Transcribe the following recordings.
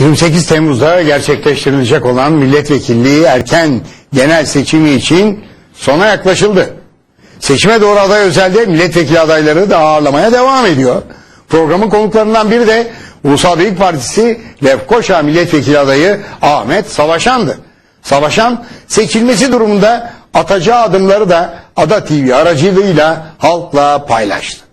28 Temmuz'da gerçekleştirilecek olan milletvekilliği erken genel seçimi için sona yaklaşıldı. Seçime doğru aday özelde milletvekili adayları da ağırlamaya devam ediyor. Programın konuklarından biri de Ulusal Birlik Partisi Lefkoşa milletvekili adayı Ahmet Savaşan'dı. Savaşan seçilmesi durumunda atacağı adımları da Ada TV aracılığıyla halkla paylaştı.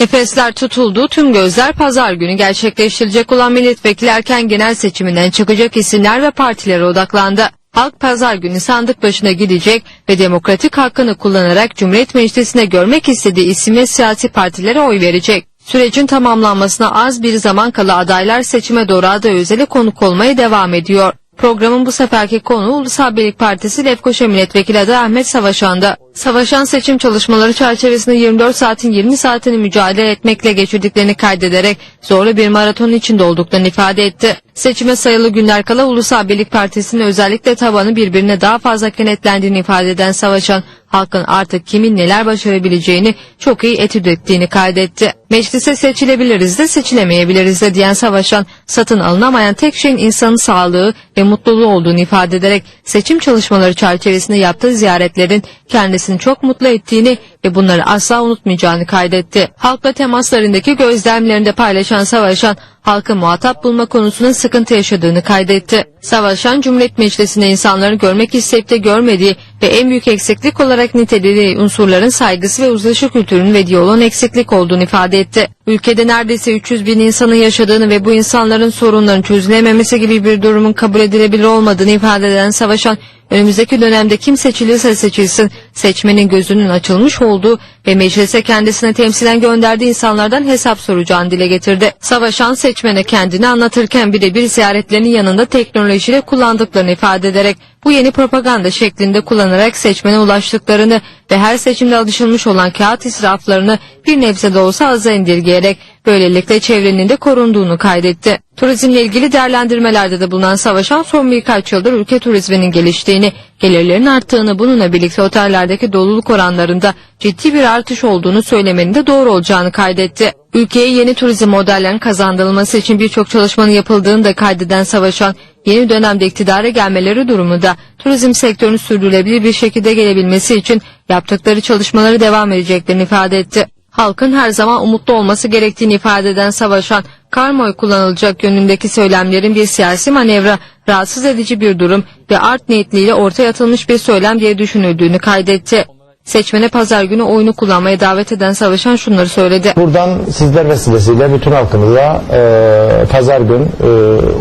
Efesler tutuldu, tüm gözler pazar günü gerçekleştirilecek olan milletvekili erken genel seçiminden çıkacak isimler ve partilere odaklandı. Halk pazar günü sandık başına gidecek ve demokratik hakkını kullanarak Cumhuriyet Meclisi'ne görmek istediği isim ve siyasi partilere oy verecek. Sürecin tamamlanmasına az bir zaman kala adaylar seçime doğru aday özele konuk olmaya devam ediyor. Programın bu seferki konu Ulusal Birlik Partisi Lefkoşa Milletvekili adayı Ahmet Savaşan'da. Savaşan seçim çalışmaları çerçevesinde 24 saatin 20 saatini mücadele etmekle geçirdiklerini kaydederek zorlu bir maratonun içinde olduklarını ifade etti. Seçime sayılı günler kala Ulusal Birlik Partisi'nin özellikle tabanı birbirine daha fazla kenetlendiğini ifade eden Savaşan, halkın artık kimin neler başarabileceğini çok iyi etüt ettiğini kaydetti. Meclise seçilebiliriz de seçilemeyebiliriz de diyen Savaşan, satın alınamayan tek şeyin insanın sağlığı ve mutluluğu olduğunu ifade ederek seçim çalışmaları çerçevesinde yaptığı ziyaretlerin kendisini çok mutlu ettiğini ve bunları asla unutmayacağını kaydetti. Halkla temaslarındaki gözlemlerinde paylaşan Savaşan, halkı muhatap bulma konusunda sıkıntı yaşadığını kaydetti. Savaşan, Cumhuriyet Meclisi'nde insanların görmek isteyip de görmediği ve en büyük eksiklik olarak nitelediği unsurların saygısı ve uzlaşı kültürünün ve diyaloğun eksiklik olduğunu ifade etti. Ülkede neredeyse 300 bin insanın yaşadığını ve bu insanların sorunların çözülememesi gibi bir durumun kabul edilebilir olmadığını ifade eden Savaşan, önümüzdeki dönemde kim seçilirse seçilsin, seçmenin gözünün açılmış olduğu ve meclise kendisine temsilen gönderdiği insanlardan hesap soracağını dile getirdi. Savaşan seçmene kendini anlatırken birebir ziyaretlerinin yanında teknolojiyle kullandıklarını ifade ederek bu yeni propaganda şeklinde kullanarak seçmene ulaştıklarını ve her seçimde alışılmış olan kağıt israflarını bir nebze de olsa aza indirgeyerek böylelikle çevrenin de korunduğunu kaydetti. Turizmle ilgili değerlendirmelerde de bulunan Savaşan son birkaç yıldır ülke turizminin geliştiğini, gelirlerin arttığını bununla birlikte otellerdeki doluluk oranlarında ciddi bir artış olduğunu söylemenin de doğru olacağını kaydetti. Ülkeye yeni turizm modellerinin kazandırılması için birçok çalışmanın yapıldığını da kaydeden Savaşan, yeni dönemde iktidara gelmeleri durumunda turizm sektörünün sürdürülebilir bir şekilde gelebilmesi için yaptıkları çalışmaları devam edeceklerini ifade etti. Halkın her zaman umutlu olması gerektiğini ifade eden Savaşan, karmoy kullanılacak yönündeki söylemlerin bir siyasi manevra, rahatsız edici bir durum ve art niyetliyle ortaya atılmış bir söylem diye düşünüldüğünü kaydetti. Seçmene pazar günü oyunu kullanmaya davet eden Savaşan şunları söyledi. Buradan sizler vesilesiyle bütün halkımıza e, pazar gün e,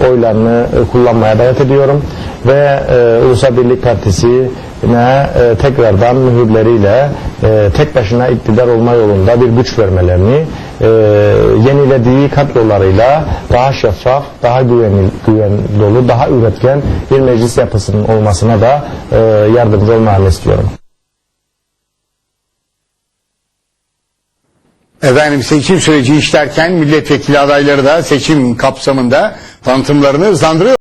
oylarını e, kullanmaya davet ediyorum ve e, Ulusal Birlik Partisi'ne e, tekrardan mühürleriyle e, tek başına iktidar olma yolunda bir güç vermelerini e, yenilediği kadrolarıyla daha şeffaf, daha güvenli, güven dolu, daha üretken bir meclis yapısının olmasına da e, yardımcı olmalarını istiyorum. Efendim seçim süreci işlerken milletvekili adayları da seçim kapsamında tanıtımlarını hızlandırıyor.